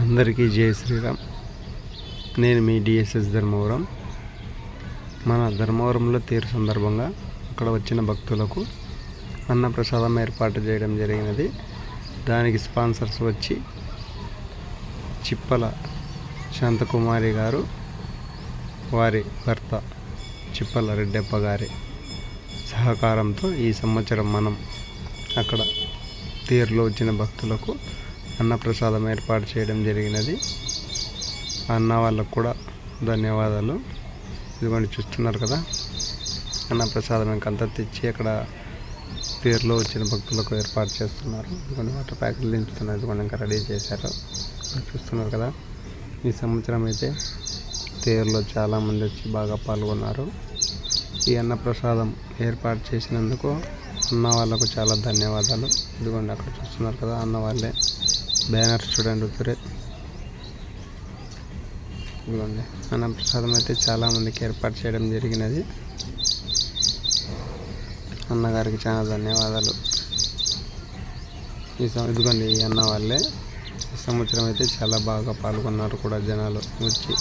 అందరికీ జయ శ్రీరామ్. నేను మీ డిఎస్ఎస్ ధర్మవరం. మన ధర్మవరంలో తీరు సందర్భంగా అక్కడ వచ్చిన భక్తులకు అన్నప్రసాదం ఏర్పాటు చేయడం జరిగినది. దానికి స్పాన్సర్స్ వచ్చి చిప్పల శాంతకుమారి గారు వారి భర్త చిప్పల రెడ్డప్ప గారి సహకారంతో ఈ సంవత్సరం మనం అక్కడ తీరులో వచ్చిన భక్తులకు అన్నప్రసాదం ఏర్పాటు చేయడం జరిగినది. అన్న వాళ్ళకు కూడా ధన్యవాదాలు. ఇదిగోండి చూస్తున్నారు కదా? అన్నప్రసాదం ఇంకంతా తెచ్చి అక్కడ పేరులో వచ్చిన భక్తులకు ఏర్పాటు చేస్తున్నారు. ఇదిగోండి వాటర్ ప్యాకెట్లు దించుతున్నారు ఇదిగోండి ఇంకా రెడీ చేశారు. చూస్తున్నారు కదా? ఈ సంవత్సరం అయితే తేరులో చాలామంది వచ్చి బాగా పాల్గొన్నారు. ఈ అన్నప్రసాదం ఏర్పాటు చేసినందుకు అన్న వాళ్ళకు చాలా ధన్యవాదాలు. ఇదిగోండి అక్కడ చూస్తున్నారు కదా? అన్న వాళ్ళే బ్యానర్ చూడండి ఉత్తరే ఇదిగోండి అన్నప్రసాదం అయితే చాలామందికి ఏర్పాటు చేయడం జరిగినది. అన్నగారికి చాలా ధన్యవాదాలు. ఈ సం ఇదిగోండి ఈ అన్న వాళ్ళే ఈ సంవత్సరం అయితే చాలా బాగా పాల్గొన్నారు కూడా జనాలు వచ్చి.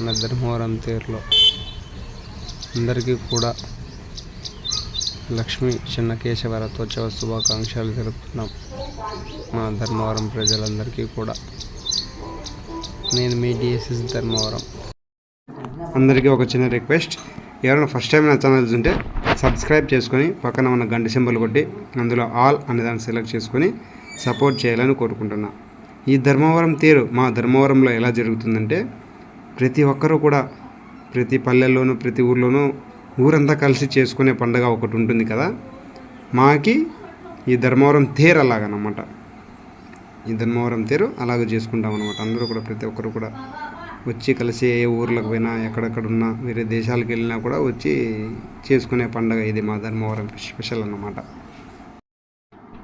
మన ధర్మవరం తీరులో అందరికీ కూడా లక్ష్మీ చిన్నకేశవ రథోత్సవ శుభాకాంక్షలు తెలుపుతున్నాం మా ధర్మవరం ప్రజలందరికీ కూడా. నేను మీ డిఎస్ఎస్ ధర్మవరం. అందరికీ ఒక చిన్న రిక్వెస్ట్. ఎవరైనా ఫస్ట్ టైం నా ఛానల్ ఉంటే సబ్స్క్రైబ్ చేసుకొని పక్కన ఉన్న గంట సింబల్ కొట్టి అందులో ఆల్ అనే దాన్ని సెలెక్ట్ చేసుకొని సపోర్ట్ చేయాలని కోరుకుంటున్నా. ఈ ధర్మవరం తీరు మా ధర్మవరంలో ఎలా జరుగుతుందంటే ప్రతి ఒక్కరూ కూడా ప్రతి పల్లెల్లోనూ ప్రతి ఊర్లోనూ ఊరంతా కలిసి చేసుకునే పండుగ ఒకటి ఉంటుంది కదా? మాకి ఈ ధర్మవరం తేరు అలాగనమాట. ఈ ధర్మవరం తేరు అలాగే చేసుకుంటాం అనమాట అందరూ కూడా ప్రతి ఒక్కరు కూడా వచ్చి కలిసి ఏ ఊర్లకు పోయినా ఎక్కడెక్కడ ఉన్నా వేరే దేశాలకు వెళ్ళినా కూడా వచ్చి చేసుకునే పండుగ ఇది మా ధర్మవరం స్పెషల్ అన్నమాట.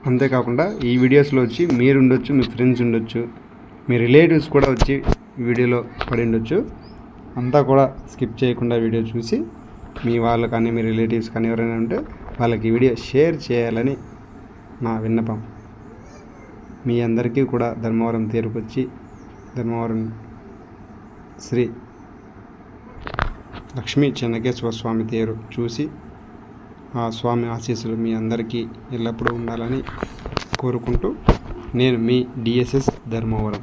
అంతేకాకుండా ఈ వీడియోస్లో వచ్చి మీరు ఉండొచ్చు మీ ఫ్రెండ్స్ ఉండొచ్చు మీ రిలేటివ్స్ కూడా వచ్చి వీడియోలో పడి ఉండొచ్చు. అంతా కూడా స్కిప్ చేయకుండా వీడియో చూసి మీ వాళ్ళు కానీ మీ రిలేటివ్స్ కానీ ఎవరైనా ఉంటే వాళ్ళకి ఈ వీడియో షేర్ చేయాలని నా విన్నపం. మీ అందరికీ కూడా ధర్మవరం తీరుకొచ్చి ధర్మవరం శ్రీ లక్ష్మీ చెన్నకేశ్వర స్వామి తేరు చూసి ఆ స్వామి ఆశీస్సులు మీ అందరికీ ఎల్లప్పుడూ ఉండాలని కోరుకుంటూ నేను మీ డిఎస్ఎస్ ధర్మవరం.